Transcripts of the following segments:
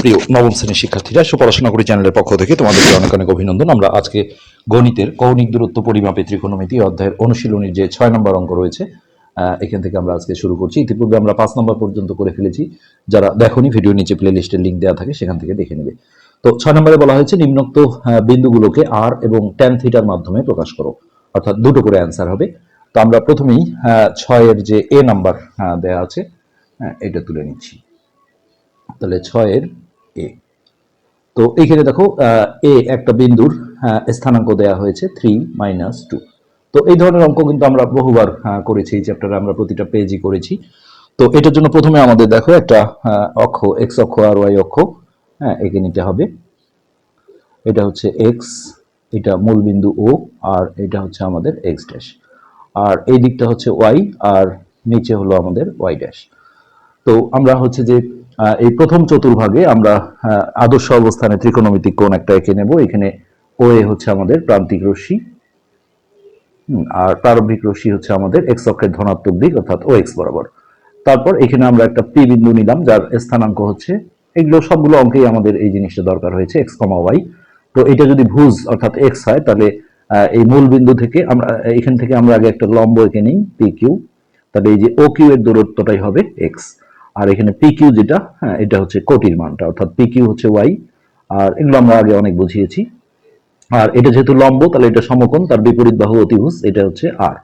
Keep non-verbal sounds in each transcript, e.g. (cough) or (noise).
প্রিয় নবম শ্রেণির শিক্ষার্থীরা, সুপড়াশোনা করি চ্যানেলের পক্ষ থেকে তোমাদেরকে অনেক অনেক অভিনন্দন। আমরা আজকে গণিতের কৌণিক দূরত্ব পরিমাপে ত্রিকোণমিতি অধ্যায়ের অনুশীলনীর যে ছয় নম্বর অঙ্ক রয়েছে এখান থেকে আমরা আজকে শুরু করছি। ইতিপূর্বে আমরা পাঁচ নম্বর পর্যন্ত করে ফেলেছি। যারা দেখোনি ভিডিও নিচে প্লে লিস্টের লিঙ্ক দেওয়া থাকে, সেখান থেকে দেখে নেবে। তো ছয় নম্বরে বলা হয়েছে, নিম্নোক্ত বিন্দুগুলোকে আর এবং ট্যান থিটার মাধ্যমে প্রকাশ করো। অর্থাৎ দুটো করে অ্যান্সার হবে। তো আমরা প্রথমেই ছয়ের যে এ নাম্বার দেওয়া আছে এটা তুলে নিচ্ছি। তাহলে ছয়ের এ তো এইখানে দেখো এ একটা বিন্দুর স্থানাঙ্ক দেয়া হয়েছে থ্রি মাইনাস টু তো এই ধরনের অঙ্ক কিন্তু আমরা বহুবার করেছি, এই চ্যাপ্টারে আমরা প্রতিটা পেজই করেছি। তো এটার জন্য প্রথমে আমাদের দেখো একটা অক্ষ এক্স অক্ষ আর ওয়াই অক্ষ হ্যাঁ এঁকে নিতে হবে। এটা হচ্ছে এক্স এটা মূল বিন্দু ও আর এটা হচ্ছে আমাদের এক্স ড্যাশ আর এই দিকটা হচ্ছে ওয়াই আর নিচে হলো আমাদের ওয়াই ড্যাশ তো আমরা হচ্ছে যে এই প্রথম চতুর্ভাগে আমরা আদর্শ অবস্থানে ত্রিকোণমিতিক কোণ একটা এঁকে নেব। এখানে ও এ হচ্ছে আমাদের প্রান্তিক রশ্মি আর প্রারম্ভিক রশ্মি হচ্ছে আমাদের এক্স অক্ষের ধনাত্মক দিক, অর্থাৎ ও এক্স বরাবর। তারপর এখানে আমরা একটা পি বিন্দু নিলাম, যার স্থানাঙ্ক হচ্ছে, এগুলো সবগুলো অঙ্কেই আমাদের এই জিনিসটা দরকার হয়েছে এক্স কমা ওয়াই তো এটা যদি ভুজ, অর্থাৎ এক্স হয়, তাহলে এই মূল বিন্দু থেকে আমরা, এখান থেকে আমরা আগে একটা লম্ব এঁকে নিই পি কিউ তাহলে এই যে ও কিউ এর দূরত্বটাই হবে এক্স আর এখানে পি কিউ যেটা হ্যাঁ এটা হচ্ছে কোটির মানটা অর্থাৎ পি কিউ হচ্ছে ওয়াই আর এগুলো আমরা আগে অনেক বুঝিয়েছি। আর এটা যেহেতু লম্ব তাহলে এটা সমকোণ তার বিপরীত বাহু অতিভুজ এটা হচ্ছে আর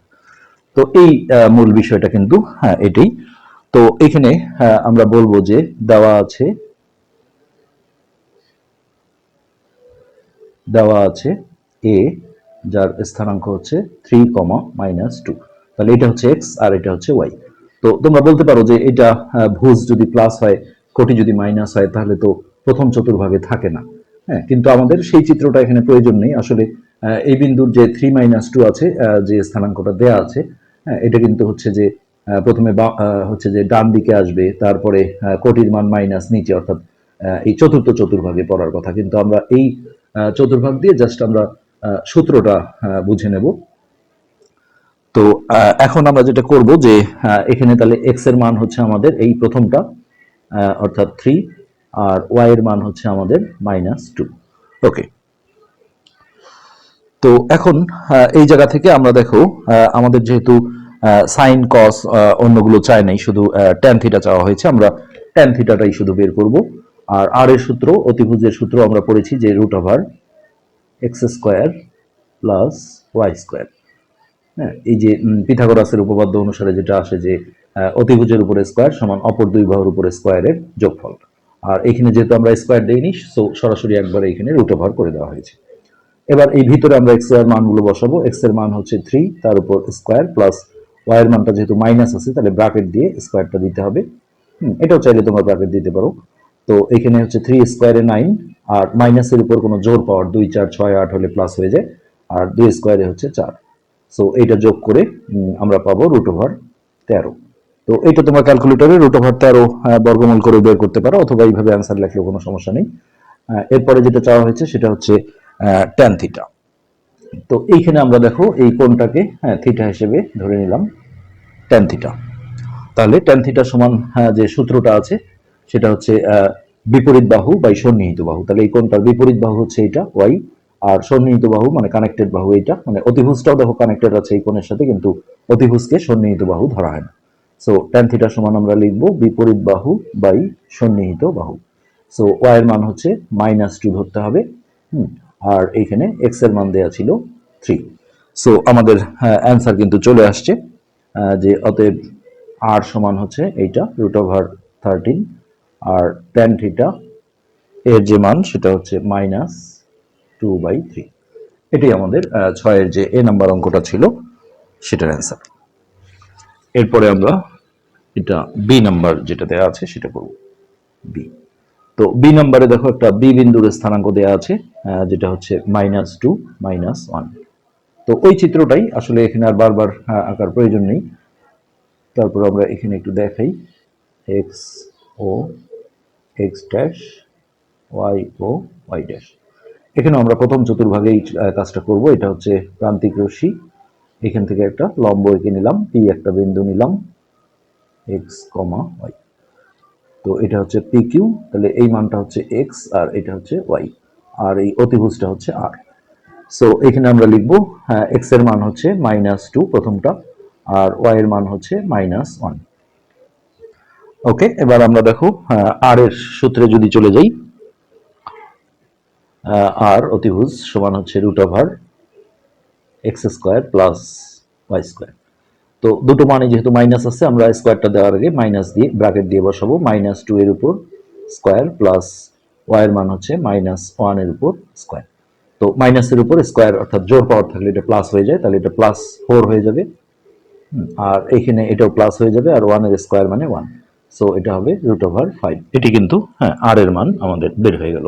তো এই মূল বিষয়টা কিন্তু হ্যাঁ এটাই। তো এখানে আহ, আমরা বলব যে দেওয়া আছে দেওয়া আছে এ যার স্থানাঙ্ক হচ্ছে থ্রি কমা মাইনাস টু তাহলে এটা হচ্ছে এক্স আর এটা হচ্ছে ওয়াই তো তোমরা বলতে পারো যে এটা ভুজ যদি প্লাস হয়, কোটি যদি মাইনাস হয়, তাহলে তো প্রথম চতুর্ভাগে থাকে না। হ্যাঁ কিন্তু আমাদের সেই চিত্রটা এখানে প্রয়োজন নেই। আসলে এই বিন্দুর যে থ্রি মাইনাস টু আছে যে স্থানাঙ্কটা দেয়া আছে হ্যাঁ এটা কিন্তু হচ্ছে যে প্রথমে হচ্ছে যে ডান দিকে আসবে, তারপরে কোটির মান মাইনাস নিচে, অর্থাৎ এই চতুর্থ চতুর্ভাগে পড়ার কথা। কিন্তু আমরা এই চতুর্ভাগ দিয়ে জাস্ট আমরা সূত্রটা বুঝে নেব। তো এখন আমরা যেটা করব যে এখানে তাহলে এক্সের মান হচ্ছে আমাদের এই প্রথমটা অর্থাৎ থ্রি আর ওয়াই এর মান হচ্ছে আমাদের মাইনাস টু ওকে তো এখন এই জায়গা থেকে আমরা দেখো আমাদের যেহেতু সাইন কস অন্যগুলো চাই নাই, শুধু ট্যান থিটা চাওয়া হয়েছে, আমরা ট্যান থিটাটাই শুধু বের করব। আর আর এর সূত্র, অতিভুজের সূত্র আমরা পড়েছি যে root over X square plus Y square হ্যাঁ এই যে পিথাগোরাসের উপপাদ্য অনুসারে যেটা আসে যে অতিভুজের উপরে স্কোয়ার সমান অপর দুই বাহুর উপরে স্কোয়ারের যোগফল। আর এখানে যেহেতু আমরা স্কোয়ার দেইনি সো সরাসরি একবার এখানে রুট ওভার করে দেওয়া হয়েছে। এবার এই ভিতরে আমরা এক্সের মানগুলো বসাবো। এক্সের মান হচ্ছে থ্রি তার উপর স্কোয়ার প্লাস ওয়াই এর মানটা যেহেতু মাইনাস আছে তাহলে ব্রাকেট দিয়ে স্কোয়ারটা দিতে হবে। হুম, এটাও চাইলে তোমরা ব্রাকেট দিতে পারো। তো এখানে হচ্ছে থ্রি স্কোয়ারে নাইন আর মাইনাসের উপর কোনো জোর পাওয়ার দুই চার ছয় আট হলে প্লাস হয়ে যায়। আর দুই স্কোয়ারে হচ্ছে চার। সো এইটা যোগ করে আমরা পাবো রুট ওভার তেরো। তো এটা তোমার ক্যালকুলেটরে রুট ওভার তেরো বর্গমূল করে বের করতে পারো অথবা এইভাবে অ্যান্সার লেখলেও কোনো সমস্যা নেই। এরপরে যেটা চাওয়া হয়েছে সেটা হচ্ছে ট্যান থিটা তো এইখানে আমরা দেখো এই কোণটাকে হ্যাঁ থিটা হিসেবে ধরে নিলাম ট্যান থিটা তাহলে ট্যান থিটা সমান হ্যাঁ, যে সূত্রটা আছে সেটা হচ্ছে বিপরীত বাহু বাই সন্নিহিত বাহু। তাহলে এই কোণটার বিপরীত বাহু হচ্ছে এটা ওয়াই আর সন্নিহিত বাহু মানে কানেক্টেড বাহু এইটা মানে অতিভুজটাও দেখো কানেক্টেড আছে এই কোণের সাথে কিন্তু অতিভুজকে সন্নিহিত বাহু ধরা হয় না। সো ট্যান থিটা সমান আমরা লিখব বিপরীত বাহু বাই সন্নিহিত বাহু। সো ওয়াই এর মান হচ্ছে মাইনাস টু ধরতে হবে হুম, আর এইখানে এক্সের মান দেয়া ছিল থ্রি সো আমাদের অ্যান্সার কিন্তু চলে আসছে যে অতএব আর সমান হচ্ছে এইটা রুট ওভার থার্টিন আর ট্যান থিটা এর যে মান সেটা হচ্ছে মাইনাস টু বাই থ্রি এটাই আমাদের ছয়ের যে এ নাম্বার অঙ্কটা ছিল, সেটার অ্যান্সার এরপরে আমরা এটা বি নাম্বার যেটা দেওয়া আছে, সেটা করব। বি তো বি নাম্বারে দেখো একটা বি বিন্দুর স্থানাঙ্ক দেওয়া আছে যেটা হচ্ছে মাইনাস টু মাইনাস ওয়ান তো ওই চিত্রটাই আসলে এখানে আর বারবার আঁকার প্রয়োজন নেই। তারপর আমরা এখানে একটু দেখাই। এক্স ও এক্স ড্যাশ ওয়াই ও ওয়াই ড্যাশ এখানে আমরা প্রথম চতুর্ভাগেই কাজটা করব। এটা হচ্ছে প্রান্তিক রশ্মি। এখান থেকে একটা লম্ব এঁকে নিলাম। পি একটা বিন্দু নিলাম। এক্স কমা ওয়াই তো এটা হচ্ছে পি কিউ তাহলে এই মানটা হচ্ছে এক্স আর এটা হচ্ছে ওয়াই আর এই অতিভুজটা হচ্ছে আর সো এখানে আমরা লিখব এক্সের মান হচ্ছে মাইনাস টু প্রথমটা আর ওয়াই এর মান হচ্ছে মাইনাস ওয়ান ওকে এবার আমরা দেখো আর এর সূত্রে যদি চলে যাই আর অতিভুজ সমান হচ্ছে root over X square plus Y square তো দুটো মানে যেহেতু মাইনাস আছে, আমরা স্কোয়ারটা দেওয়ার আগে মাইনাস দিয়ে ব্র্যাকেট দিয়ে বসাবো। মাইনাস টু এর উপর স্কোয়ার প্লাস ওয়াইয়ের মান হচ্ছে মাইনাস ওয়ানের উপর স্কোয়ার তো মাইনাসের উপর স্কোয়ার অর্থাৎ জোর পাওয়ার থাকলে এটা প্লাস হয়ে যায়, তাহলে এটা প্লাস ফোর হয়ে যাবে। আর এখানে এটাও প্লাস হয়ে যাবে, আর ওয়ানের স্কোয়ার মানে ওয়ান সো এটা হবে রুট ওভার ফাইভ এটি কিন্তু হ্যাঁ আর এর মান আমাদের বের হয়ে গেল।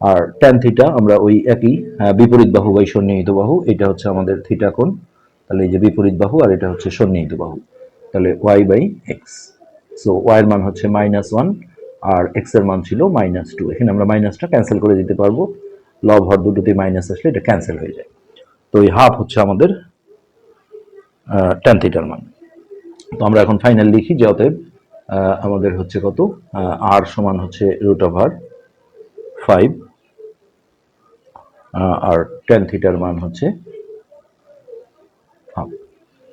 আর ট্যান থিটা আমরা ওই একই হ্যাঁ, বিপরীত বাহু বাই সন্নিহিত বাহু এটা হচ্ছে আমাদের থিটা কোণ। তাহলে এই যে বিপরীত বাহু আর এটা হচ্ছে সন্নিহিত বাহু। তাহলে Y by X so Y এর মান হচ্ছে মাইনাস ওয়ান আর এক্সের মান ছিল মাইনাস টু এখানে আমরা মাইনাসটা ক্যান্সেল করে দিতে পারব। লব হর দুটোতে মাইনাস আসলে এটা ক্যান্সেল হয়ে যায়। তো এই হাফ হচ্ছে আমাদের ট্যান থিটার মান। তো আমরা এখন ফাইনাল লিখি যে অতএব আমাদের হচ্ছে কত? আর সমান হচ্ছে রুট ওভার ফাইভ আর টেন থিটার মান হচ্ছে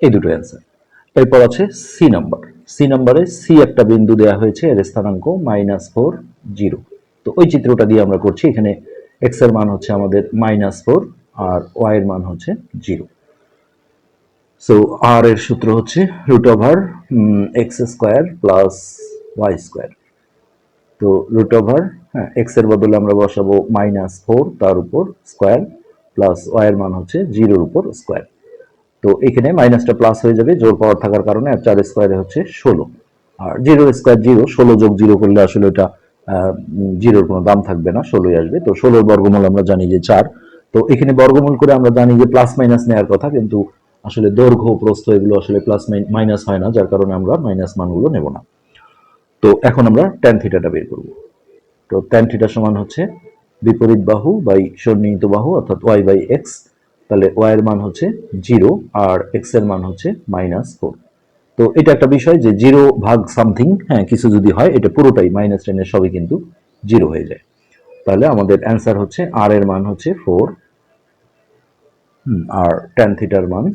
এই দুটো অ্যান্সার এরপর আছে সি নাম্বার সি নাম্বারে সি একটা বিন্দু দেওয়া হয়েছে, এর স্থানাঙ্ক মাইনাস ফোর জিরো তো ওই চিত্রটা দিয়ে আমরা করছি, এখানে এক্সের মান হচ্ছে আমাদের মাইনাস ফোর আর ওয়াই এর মান হচ্ছে জিরো সো আর এর সূত্র হচ্ছে root over X square plus Y square তো রুট ওভার হ্যাঁ এক্সের বদলে আমরা বসাবো মাইনাস ফোর তার উপর স্কোয়ার প্লাস ওয়াই মান হচ্ছে জিরোর উপর স্কোয়ার তো এখানে মাইনাসটা প্লাস হয়ে যাবে, জোর পাওয়ার থাকার কারণে আর চার স্কোয়ারে হচ্ছে ষোলো। আর জিরো স্কোয়ার জিরো ষোলো যোগ জিরো করলে আসলে ওটা জিরোর কোনো দাম থাকবে না, ষোলোই আসবে। তো ষোলোর বর্গমূল আমরা জানি যে চার। তো এখানে বর্গমূল করে আমরা জানি যে প্লাস মাইনাস নেওয়ার কথা, কিন্তু আসলে দৈর্ঘ্য প্রস্থ এগুলো আসলে প্লাস মাইনাস হয় না, যার কারণে আমরা মাইনাস মানগুলো নেব না। তো এখন আমরা ট্যান থিটাটা বের করব। তো ট্যান থিটা সমান হচ্ছে বিপরীত বাহু বাই সন্নিহিত বাহু অর্থাৎ ওয়াই বাই এক্স তাহলে ওয়াই এর মান হচ্ছে জিরো আর এক্সের মান হচ্ছে মাইনাস ফোর তো এটা একটা বিষয় যে জিরো ভাগ সামথিং হ্যাঁ কিছু যদি হয়, এটা পুরোটাই মাইনাস টেনের সবই কিন্তু জিরো হয়ে যায়। তাহলে আমাদের অ্যান্সার হচ্ছে আর এর মান হচ্ছে ফোর আর ট্যান থিটার মান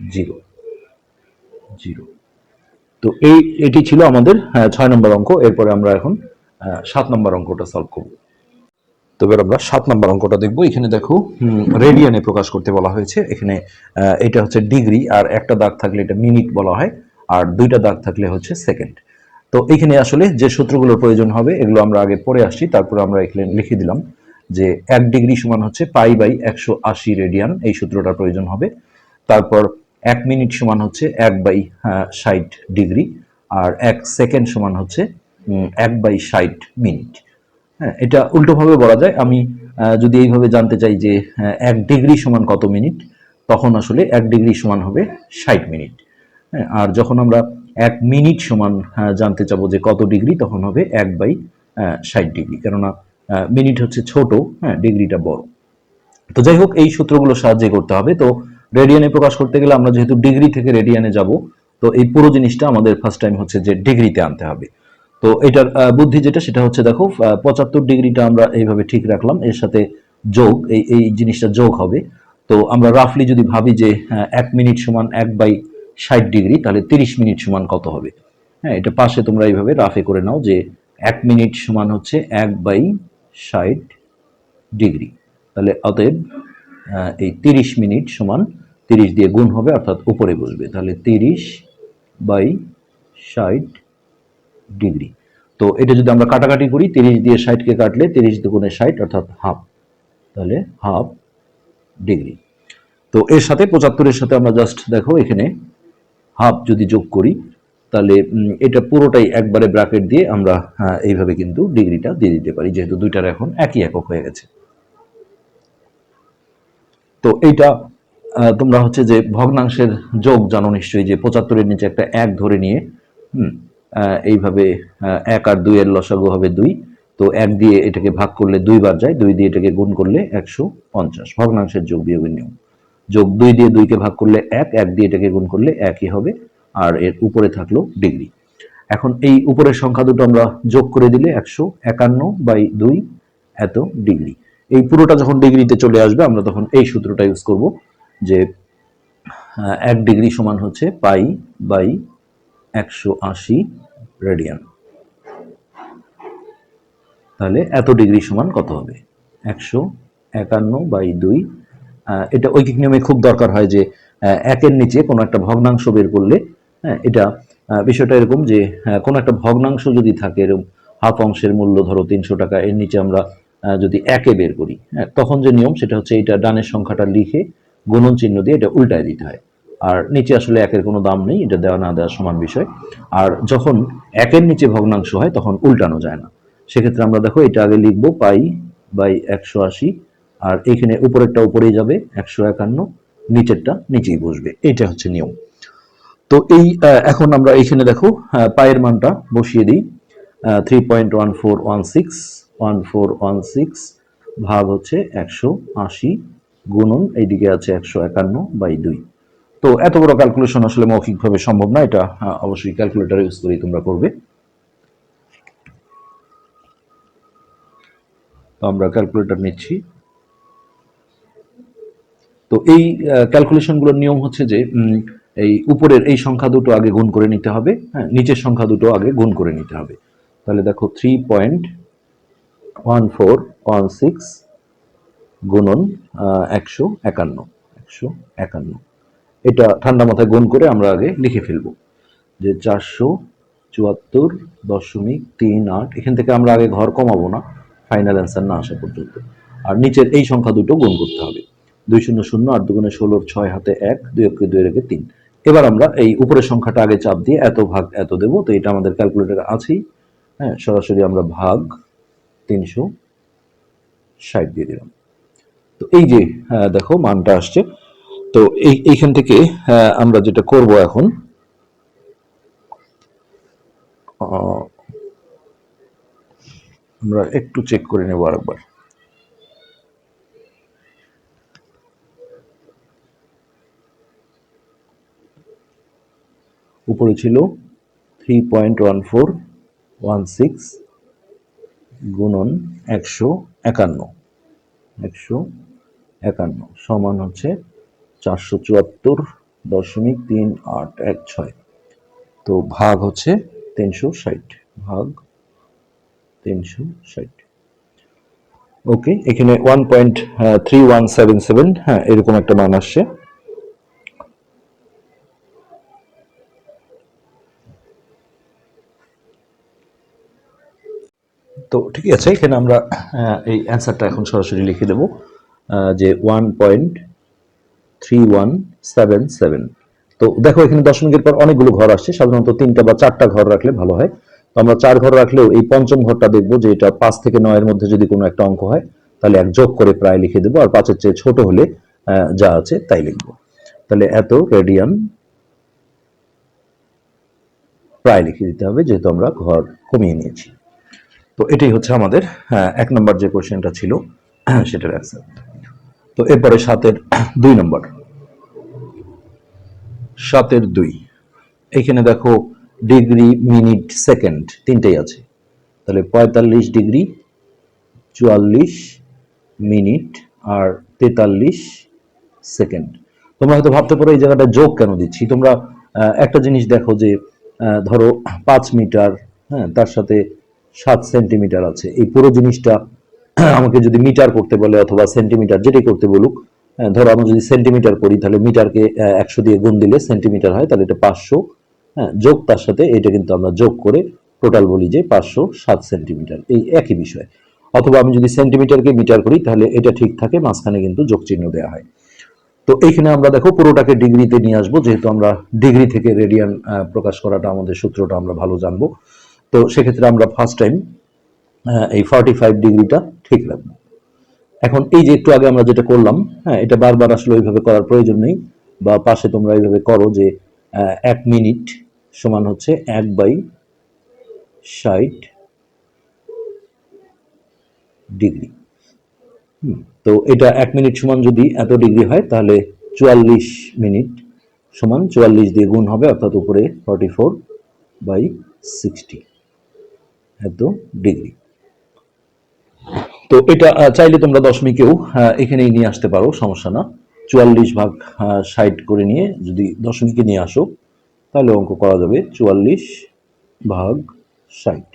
জিরো জিরো তো এই এটি ছিল আমাদের আহ, ছয় নম্বর অঙ্ক। এরপরে আমরা এখন আহ, সাত নম্বর অঙ্কটা সলভ করব। তো এবার আমরা সাত নম্বর অঙ্কটা দেখব। এখানে দেখো রেডিয়ানে প্রকাশ করতে বলা হয়েছে। এখানে এটা হচ্ছে ডিগ্রি আর একটা দাগ থাকলে এটা মিনিট বলা হয় আর দুইটা দাগ থাকলে হচ্ছে সেকেন্ড তো এখানে আসলে যে সূত্রগুলোর প্রয়োজন হবে এগুলো আমরা আগে পড়ে আসছি তারপরে আমরা এখানে লিখে দিলাম যে এক ডিগ্রি সমান হচ্ছে পাই বাই একশো আশি রেডিয়ান এই সূত্রটার প্রয়োজন হবে। তারপর এক মিনিট সমান হচ্ছে এক বাই ষাট ডিগ্রি আর এক সেকেন্ড সমান হচ্ছে এক বাই ষাট মিনিট। হ্যাঁ এটা উল্টোভাবে বলা যায়। আমি যদি এইভাবে জানতে চাই যে এক ডিগ্রি সমান কত মিনিট তখন আসলে এক ডিগ্রি সমান হবে ষাট মিনিট। হ্যাঁ আর যখন আমরা এক মিনিট সমান আহ, জানতে চাবো যে কত ডিগ্রি তখন হবে এক বাই ষাট ডিগ্রি। কেননা মিনিট হচ্ছে ছোট হ্যাঁ ডিগ্রিটা বড়। তো যাই হোক এই সূত্রগুলো সাহায্যে করতে হবে। তো রেডিয়ানে প্রকাশ করতে গেলে আমরা যেহেতু ডিগ্রি থেকে রেডিয়ানে যাব, তো এই পুরো জিনিসটা আমাদের ফার্স্ট টাইম হচ্ছে যে ডিগ্রিতে আনতে হবে। তো এটার বুদ্ধি যেটা, সেটা হচ্ছে দেখো পঁচাত্তর ডিগ্রিটা আমরা এইভাবে ঠিক রাখলাম, এর সাথে যোগ, এই এই জিনিসটা যোগ হবে। তো আমরা রাফলি যদি ভাবি যে এক মিনিট সমান এক বাই ষাট ডিগ্রি তাহলে তিরিশ মিনিট সমান কত হবে? হ্যাঁ এটা পাশে তোমরা এইভাবে রাফে করে নাও যে এক মিনিট সমান হচ্ছে এক বাই ষাট ডিগ্রি তাহলে অতএব এই তিরিশ মিনিট সমান তিরিশ দিয়ে গুণ হবে, অর্থাৎ উপরে বসবে। তাহলে তিরিশ বাই ষাট ডিগ্রি। তো এটা যদি আমরা কাটাকাটি করি, তিরিশ দিয়ে ষাটকে কাটলে তিরিশ দুগুণে ষাট, অর্থাৎ হাফ। তাহলে হাফ ডিগ্রি। তো এর সাথে পঁচাত্তরের সাথে আমরা জাস্ট দেখো এখানে হাফ যদি যোগ করি, তাহলে এটা পুরোটাই একবারে ব্র্যাকেট দিয়ে আমরা এইভাবে কিন্তু ডিগ্রিটা দিয়ে দিতে পারি, যেহেতু দুইটার এখন একই একক হয়ে গেছে। তো এইটা তোমরা হচ্ছে যে ভগ্নাংশের যোগ জানো নিশ্চয়ই যে পঁচাত্তরের নিচে একটা এক ধরে নিয়ে, হুম এইভাবে এক আর দুই এর লসাগু হবে দুই। তো এক দিয়ে এটাকে ভাগ করলে দুইবার যায়, দুই দিয়ে এটাকে গুণ করলে একশো পঞ্চাশ। ভগ্নাংশের যোগ বিয়োগের নিয়ম। যোগ দুই দিয়ে দুইকে ভাগ করলে এক এক দিয়ে এটাকে গুণ করলে একই হবে, আর এর উপরে থাকল ডিগ্রি। এখন এই উপরের সংখ্যা দুটো আমরা যোগ করে দিলে একশো একান্ন বাই দুই এত ডিগ্রি। এই পুরোটা যখন ডিগ্রিতে চলে আসবে আমরা তখন এই সূত্রটা ইউজ করব যে এক ডিগ্রি সমান হচ্ছে পাই বাই একশো আশি রেডিয়ান। তাহলে এত ডিগ্রি সমান কত হবে? একশো একান্ন বাই দুই। এটা ঐকিক নিয়মে খুব দরকার হয় যে একের নিচে কোনো একটা ভগ্নাংশ বের করলে হ্যাঁ এটা বিষয়টা এরকম যে আহ, কোনো একটা ভগ্নাংশ যদি থাকে এরকম হাফ অংশের মূল্য ধরো তিনশো টাকা এর নিচে আমরা যদি একে বের করি হ্যাঁ তখন যে নিয়ম সেটা হচ্ছে এটা ডানের সংখ্যাটা লিখে গুণন চিহ্ন দিয়ে এটা উল্টায় দিতে হয়। আর নিচে আসলে একের কোনো দাম নেই, এটা দেওয়া না দেওয়া সমান বিষয়। আর যখন একের নিচে ভগ্নাংশ হয়, তখন উল্টানো যায় না। সেক্ষেত্রে আমরা দেখো, এটা আগে লিখব, পাই বাই একশো আশি, আর এখানে উপরেরটা উপরেই যাবে, একশো একান্ন, নিচেরটা নিচেই বসবে। এটা হচ্ছে নিয়ম। তো এই এখন আমরা এখানে দেখো পায়ের মানটা বসিয়ে দিই three point one four one six one four one six ভাগ হচ্ছে একশো আশি গুণন, এইদিকে আছে একশো একান্ন বাই দুই। তো এত বড় ক্যালকুলেশন আসলে মৌখিকভাবে সম্ভব না, এটা অবশ্যই ক্যালকুলেটর ইউজ করেই তোমরা করবে। তো আমরা ক্যালকুলেটর নিচ্ছি। তো এই ক্যালকুলেশনগুলোর নিয়ম হচ্ছে যে এই উপরের এই সংখ্যা দুটো আগে গুণ করে নিতে হবে হ্যাঁ নিচের সংখ্যা দুটো আগে গুণ করে নিতে হবে। তাহলে দেখো three point one four one six গুণন একশো একান্ন একশো একান্ন এটা ঠান্ডা মাথায় গুণ করে আমরা আগে লিখে ফেলব যে চারশো চুয়াত্তর দশমিক তিন আট এখান থেকে আমরা আগে ঘর কমাবো না ফাইনাল অ্যান্সার না আসা পর্যন্ত আর নিচের এই সংখ্যা দুটো গুণ করতে হবে দুই শূন্য শূন্য আট দুগুণে ষোলোর ছয় হাতে এক দুই একে দুই রেখে তিন এবার আমরা এই উপরের সংখ্যাটা আগে চাপ দিয়ে এত ভাগ এত দেবো তো এটা আমাদের ক্যালকুলেটারে আছেই হ্যাঁ সরাসরি আমরা ভাগ তিনশো ষাট দিয়ে দিলাম। তো এই যে দেখো মানটা আসছে। তো এই, এইখান থেকে আমরা যেটা করব এখন আমরা একটু চেক করে নেব আরেকবার। উপরে ছিল three point one four one six গুণন একশো একান্ন। একশো একান্ন সমান হচ্ছে চারশো চুয়াত্তর দশমিক তিন আট এক ছয়। তো ভাগ হচ্ছে তিনশো ষাট। ভাগ তিনশো ষাট। ওকে, এখানে one point three one seven seven হ্যাঁ এরকম একটা মান আসছে। ঠিক আছে, এখানে আমরা এই অ্যান্সারটা এখন সরাসরি লিখে দেব যে one point three one seven seven তো দেখো, এখানে দশমিকের পর অনেকগুলো ঘর আসছে, সাধারণত তিনটা বা চারটা ঘর রাখলে ভালো হয়। তো আমরা চার ঘর রাখলেও এই পঞ্চম ঘরটা দেখব, যে এটা পাঁচ থেকে নয়ের মধ্যে যদি কোনো একটা অঙ্ক হয়, তাহলে এক যোগ করে প্রায় লিখে দেবো, আর পাঁচের চেয়ে ছোট হলে যা আছে তাই লিখব। তাহলে এত রেডিয়ান প্রায় লিখে দিতে হবে, যেহেতু আমরা ঘর কমিয়ে নিয়েছি। তো এটাই হচ্ছে আমাদের হ্যাঁ, এক নম্বর যে কোয়েশ্চেনটা ছিল সেটার অ্যান্সার তো এরপরে সাতের দুই নম্বর। সাতের দুই। এখানে দেখো ডিগ্রি মিনিট সেকেন্ড তিনটেই আছে। তাহলে পঁয়তাল্লিশ ডিগ্রি চুয়াল্লিশ মিনিট আর তেতাল্লিশ সেকেন্ড। তোমরা হয়তো ভাবতে পারো এই জায়গাটা যোগ কেন দিচ্ছি? তোমরা একটা জিনিস দেখো যে ধরো পাঁচ মিটার হ্যাঁ তার সাথে সাত সেন্টিমিটার আছে। এই পুরো জিনিসটা (clears throat) আমাকে যদি মিটার করতে বলে অথবা সেন্টিমিটার যেটাই করতে বলুক ধরো আমরা যদি সেন্টিমিটার করি, তাহলে মিটারকে একশো দিয়ে গুণ দিলে সেন্টিমিটার হয়, তাহলে এটা পাঁচশো হ্যাঁ যোগ তার সাথে এটা কিন্তু আমরা যোগ করে টোটাল বলি যে পাঁচশো সাত সেন্টিমিটার। এই একই বিষয়। অথবা আমি যদি সেন্টিমিটারকে মিটার করি, তাহলে এটা ঠিক থাকে, মাঝখানে কিন্তু যোগ চিহ্ন দেওয়া হয়। তো এইখানে আমরা দেখো পুরোটাকে ডিগ্রিতে নিয়ে আসব, যেহেতু আমরা ডিগ্রি থেকে রেডিয়ান প্রকাশ করাটা, আমাদের সূত্রটা আমরা ভালো জানব। তো সেক্ষেত্রে আমরা ফার্স্ট টাইম এই ফর্টি ফাইভ ডিগ্রিটা ঠিক রাখব। এখন এই যে একটু আগে আমরা যেটা করলাম হ্যাঁ এটা বারবার আসলে ওইভাবে করার প্রয়োজন নেই, বা পাশে তোমরা এইভাবে করো যে এক মিনিট সমান হচ্ছে এক বাই ষাট ডিগ্রি। তো এটা এক মিনিট সমান যদি এত ডিগ্রি হয়, তাহলে চুয়াল্লিশ মিনিট সমান চুয়াল্লিশ দিয়ে গুণ হবে, অর্থাৎ উপরে ফর্টি ফোর বাই সিক্সটি এত ডিগ্রি তো এটা চাইলে তোমরা দশমিকেও এখানেই নিয়ে আসতে পারো, সমস্যা না। চুয়াল্লিশ ভাগ ষাট করে নিয়ে যদি দশমিকে নিয়ে আসো, তাহলে অঙ্ক করা যাবে চুয়াল্লিশ ভাগ ষাট।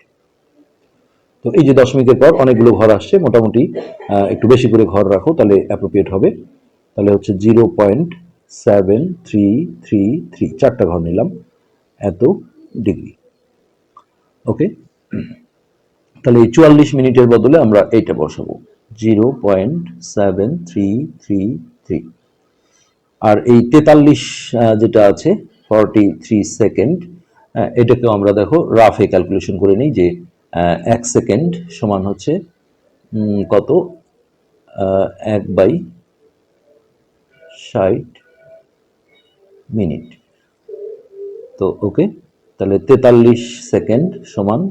তো এই যে দশমিকের পর অনেকগুলো ঘর আসছে, মোটামুটি একটু বেশি করে ঘর রাখো, তাহলে অ্যাপ্রোপ্রিয়েট হবে। তাহলে হচ্ছে zero point seven three three three, চারটা ঘর নিলাম, এত ডিগ্রি। ওকে? (clears throat) তাহলে এই চুয়াল্লিশ মিনিটের বদলে আমরা এইটা বসাবো। Zero point seven three three three. আর এই তেতাল্লিশ যেটা আছে, ফর্টি থ্রি সেকেন্ড এটাকেও আমরা দেখো রাফে ক্যালকুলেশন করে নিই যে এক সেকেন্ড সমান হচ্ছে কত? এক বাই ষাট মিনিট। তো, ওকে? তাহলে তেতাল্লিশ সেকেন্ড সমান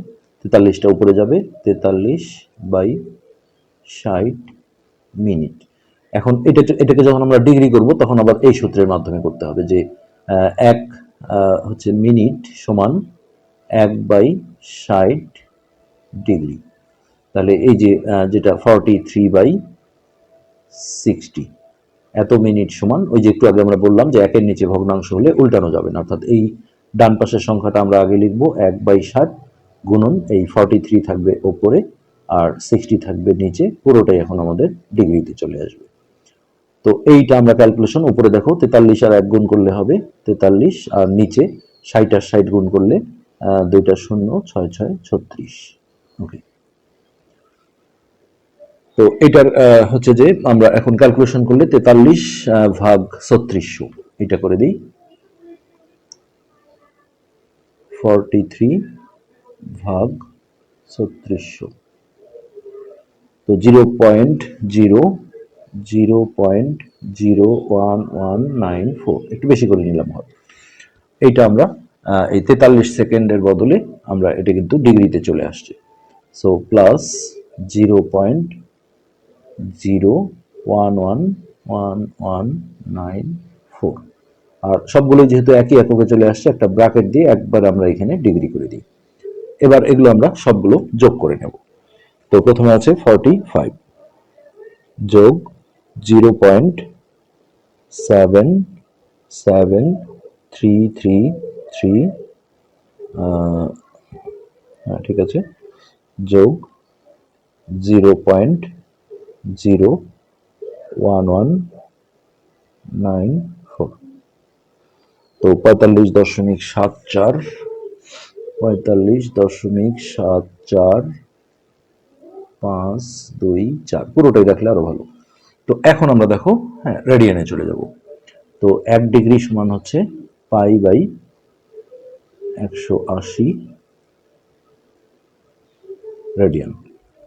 তেতাল্লিশটা উপরে যাবে, তেতাল্লিশ বাই ষাট মিনিট এখন এটা এটাকে যখন আমরা ডিগ্রি করব, তখন আবার এই সূত্রের মাধ্যমে করতে হবে যে এক হচ্ছে মিনিট সমান এক বাই ষাট ডিগ্রি তাহলে এই যে যেটা ফর্টি থ্রি বাই সিক্সটি এত মিনিট সমান, ওই যে একটু আগে আমরা বললাম যে একের নিচে ভগ্নাংশ হলে উল্টানো যাবে না। অর্থাৎ এই ডান পাশের সংখ্যাটা আমরা আগে লিখব, এক বাই ষাট গুণন, এই ফর্টি থ্রি থাকবে ওপরে আর সিক্সটি থাকবে নিচে, পুরোটাই এখন আমাদের ডিগ্রিতে চলে আসবে। তো এইটা আমরা ক্যালকুলেশন উপরে দেখো তেতাল্লিশ আর এক গুণ করলে হবে তেতাল্লিশ আর নিচে ষাট আর ষাট গুণ করলে দুইটা শূন্য, ছয় ছয়, ছত্রিশ। ওকে তো এটার হচ্ছে যে আমরা এখন ক্যালকুলেশন করলে তেতাল্লিশ ভাগ ছত্রিশশো এটা করে দিই। ফর্টি থ্রি ভাগ ছত্রিশশো। তো zero point zero zero point zero one one nine four. একটু বেশি করে নিলাম হয় এইটা আমরা এই তেতাল্লিশ সেকেন্ডের বদলে আমরা এটা কিন্তু ডিগ্রিতে চলে আসছে। So plus zero point zero one one one one nine four. আর সবগুলো যেহেতু একই এককে চলে আসছে, একটা ব্র্যাকেট দিয়ে একবার আমরা এখানে ডিগ্রি করে দিই। এবার এগুলো আমরা সবগুলো যোগ করে নেব। তো প্রথমে আছে ফর্টি ফাইভ যোগ zero point seven seven three three three ঠিক আছে, যোগ zero point zero one one nine four তো পঁয়তাল্লিশ দশমিক সাত চার পঁয়তাল্লিশ দশমিক সাত চার পাঁচ দুই চার। পুরোটাই রাখলে আরও ভালো। তো এখন আমরা দেখো হ্যাঁ রেডিয়ানে চলে যাব। তো এক ডিগ্রি সমান হচ্ছে পাই বাই একশো আশি রেডিয়ান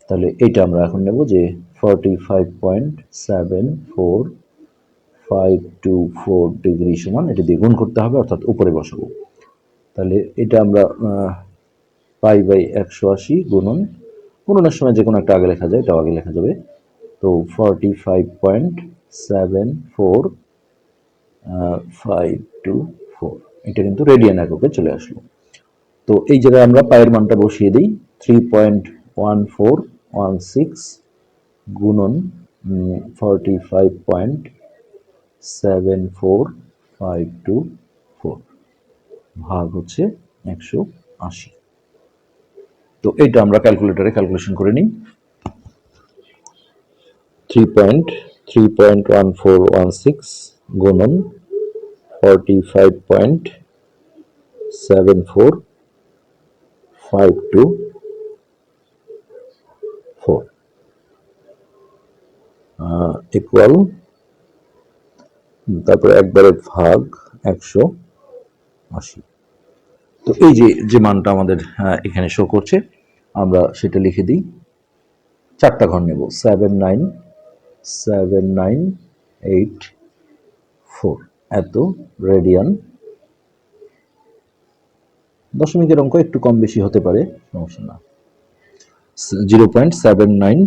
তাহলে এইটা আমরা এখন নেব যে forty five point seven four five two four degree সমান, এটা দিয়ে গুণ করতে হবে, অর্থাৎ উপরে বসাবো। তাহলে এটা আমরা পাই বাই একশো আশি গুণন। গুণনের সময় যে কোনো একটা আগে লেখা যায়, এটাও আগে লেখা যাবে। তো forty five point seven four five two four এটা কিন্তু রেডিয়ান এককে চলে আসলো। তো এই জায়গায় আমরা পায়ের মানটা বসিয়ে দিই। Three point one four one six গুণন forty five point seven four five two ভাগ হচ্ছে একশো আশি। তো এইটা আমরা ক্যালকুলেটরে ক্যালকুলেশন করে নিই। Three point three point one four one six গুণন forty five point seven four five two four equal তারপরে একবারে ভাগ একশো আশি তো এই যে যে মানটা আমাদের এখানে শো করছে, আমরা সেটা লিখে দিই। চারটা ঘর নেব। Seven nine seven nine eight four এত রেডিয়ান দশমিকের অঙ্ক একটু কম বেশি হতে পারে, সমস্যা না। Zero point seven nine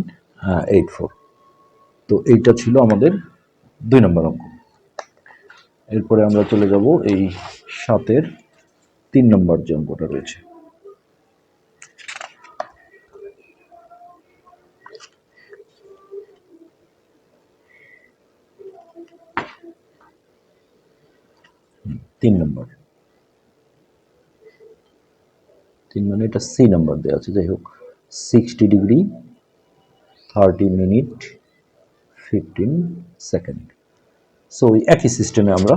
eight four তো এইটা ছিল আমাদের দুই নম্বর অঙ্ক। এরপরে আমরা চলে যাব এই সাতের তিন নম্বর যে অঙ্কটা রয়েছে। তিন নম্বর। তিন মানে এটা সি নাম্বার দেওয়া আছে, যাই হোক sixty degree thirty minute fifteen second so ওই একই সিস্টেমে আমরা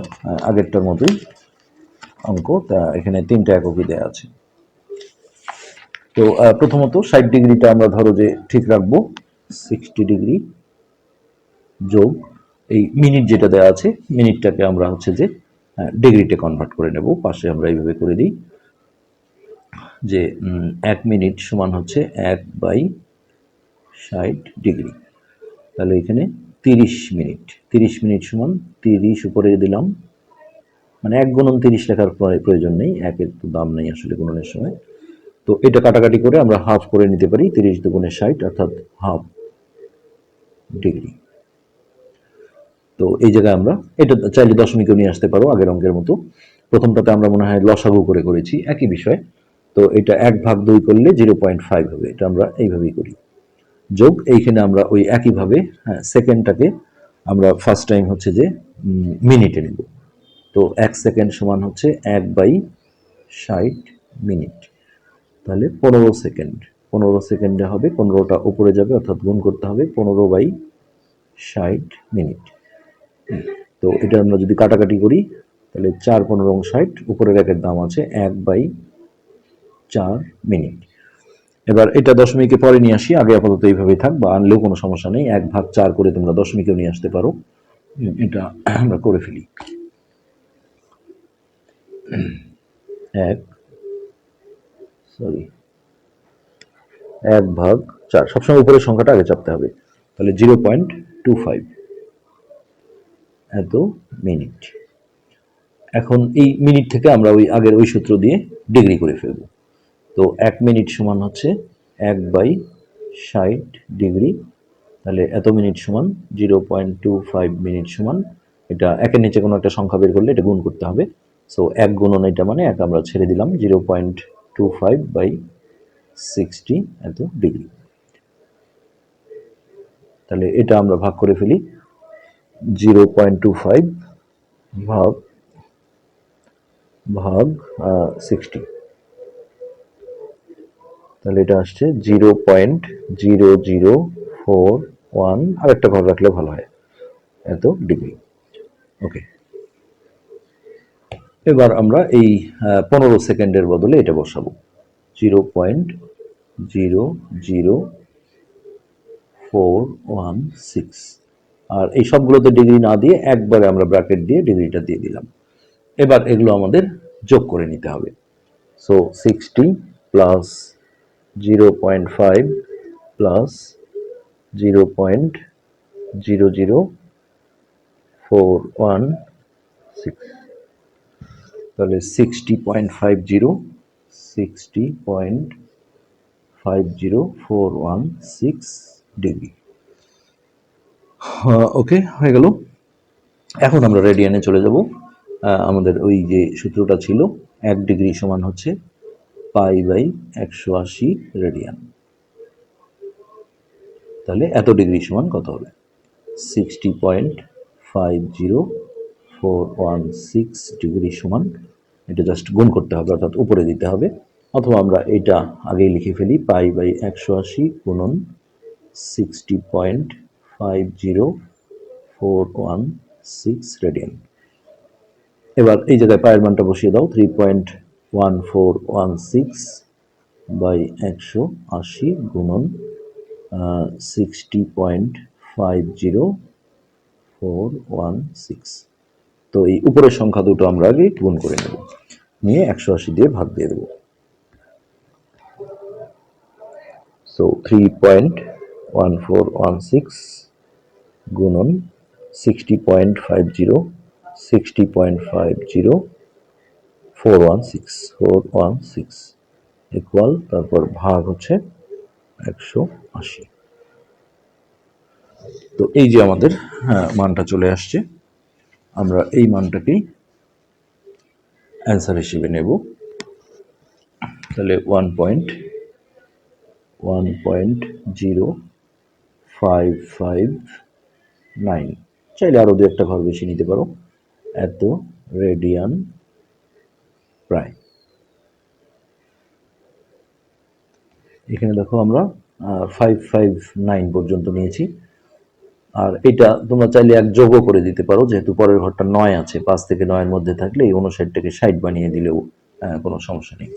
আগেরটার মতোই অঙ্ক, তা এখানে তিনটা এককই দেওয়া আছে। তো প্রথমত ষাট ডিগ্রিটা আমরা ধরো যে ঠিক রাখব সিক্সটি ডিগ্রি যোগ, এই মিনিট যেটা দেওয়া আছে মিনিটটাকে আমরা হচ্ছে যে ডিগ্রিতে কনভার্ট করে নেব। পাশে আমরা এইভাবে করে দিই যে এক মিনিট সমান হচ্ছে এক বাই ষাট ডিগ্রি। তাহলে এখানে তিরিশ মিনিট তিরিশ মিনিট সমান তিরিশ উপরে দিলাম। মানে এক গুণন তিরিশ লেখার প্র- প্রয়োজন নেই, একের তো দাম নেই আসলে গুণনের সময়। তো এটা কাটাকাটি করে আমরা হাফ করে নিতে পারি, তিরিশ দুগুণে ষাট, অর্থাৎ হাফ ডিগ্রি তো এই জায়গায় আমরা, এটা চাইলে দশমিকেও নিয়ে আসতে পারো আগের অঙ্কের মতো। প্রথমটাতে আমরা মনে হয় লসাগু করে করেছি, একই বিষয়। তো এটা এক ভাগ দুই করলে জিরো পয়েন্ট ফাইভ হবে, এটা আমরা এইভাবেই করি। যোগ, এইখানে আমরা ওই একইভাবে হ্যাঁ সেকেন্ডটাকে আমরা ফার্স্ট টাইম হচ্ছে যে মিনিটে নেব। তো এক সেকেন্ড সমান হচ্ছে এক বাই ষাট মিনিট তাহলে পনেরো সেকেন্ড পনেরো সেকেন্ডে হবে, পনেরোটা উপরে যাবে, অর্থাৎ গুণ করতে হবে পনেরো বাই ষাট মিনিট তো এটা আমরা যদি কাটাকাটি করি, তাহলে চার পনেরো ষাট, উপরের একের দাম আছে এক বাই চার মিনিট এবার এটা দশমিকে পরে নিয়ে আসি, আগে আপাতত এইভাবেই থাক, বা আনলেও কোনো সমস্যা নেই, এক ভাগ চার করে তোমরা দশমিকেও নিয়ে আসতে পারো। এটা আমরা করে ফেলি। এক সরি এক ভাগ চার। সবসময় উপরের সংখ্যাটা আগে চাপতে হবে। তাহলে জিরো পয়েন্ট টু ফাইভ। এত মিনিট। এখন এই মিনিট থেকে আমরা ওই আগের ওই সূত্র দিয়ে ডিগ্রি করে ফেলব। তো এক মিনিট সমান হচ্ছে এক বাই ষাট ডিগ্রি। তাহলে এত মিনিট সমান, zero point two five minute সমান, এটা একের নিচে কোনো একটা সংখ্যা বের করলে এটা গুণ করতে হবে। সো এক গুণন এটা মানে এক আমরা ছেড়ে দিলাম, zero point two five by sixty এত ডিগ্রি। তাহলে এটা আমরা ভাগ করে ফেলি, জিরো পয়েন্ট টু ফাইভ ভাগ ভাগ সিক্সটি। তাহলে এটা আসছে zero point zero zero four one. আর একটা ঘর রাখলে ভালো হয়। এত ডিগ্রি। ওকে। এবার আমরা এই পনেরো সেকেন্ডের বদলে এটা বসাবো। Zero point zero zero four one six. আর এই সবগুলোতে ডিগ্রি না দিয়ে একবারে আমরা ব্র্যাকেট দিয়ে ডিগ্রিটা দিয়ে দিলাম। এবার এগুলো আমাদের যোগ করে নিতে হবে। So sixty plus zero point five plus zero point zero zero four one six তাহলে sixty point five zero sixty point five zero four one six degree okay হয়ে গেল। এখন আমরা রেডিয়ানে চলে যাব। আমাদের ওই যে সূত্রটা ছিল, এক ডিগ্রি সমান হচ্ছে পাই বাই একশো আশি রেডিয়ান। তাহলে এত ডিগ্রি সমান কত হবে? Sixty point five zero four one six degree সমান। এটা জাস্ট গুণ করতে হবে, অর্থাৎ উপরে দিতে হবে। অথবা আমরা এটা আগেই লিখে ফেলি, পাই বাই একশো আশি গুণন sixty point five zero four one six radian. এবার এই জায়গায় পায়ের মানটা বসিয়ে দাও three point one four one six by একশো আশি গুণন sixty point five zero four one six তো এই উপরের সংখ্যা দুটো আমরা আগে গুণ করে নেব। নিয়ে একশো আশি দিয়ে ভাগ দিয়ে দেবো। So three point one four one six গুণন sixty point five zero sixty point five zero four one six four one six equal তারপর ভাগ হচ্ছে একশো আশি। তো এই যে আমাদের হ্যাঁ, মানটা চলে আসছে আমরা এই মানটাকেই অ্যান্সার হিসেবে নেব। তাহলে one point one point zero five five nine চাইলে আরও দু একটা ঘর বেশি নিতে পারো। এত রেডিয়ান প্রায় এখানে দেখো আমরা ফাইভ ফাইভ নাইন পর্যন্ত নিয়েছি। আর এটা তোমরা চাইলে এক যোগও করে দিতে পারো, যেহেতু পরের ঘরটা নয় আছে, পাঁচ থেকে নয়ের মধ্যে থাকলে এই উনষাটটাকে সাইড বানিয়ে দিলেও কোনো সমস্যা নেই।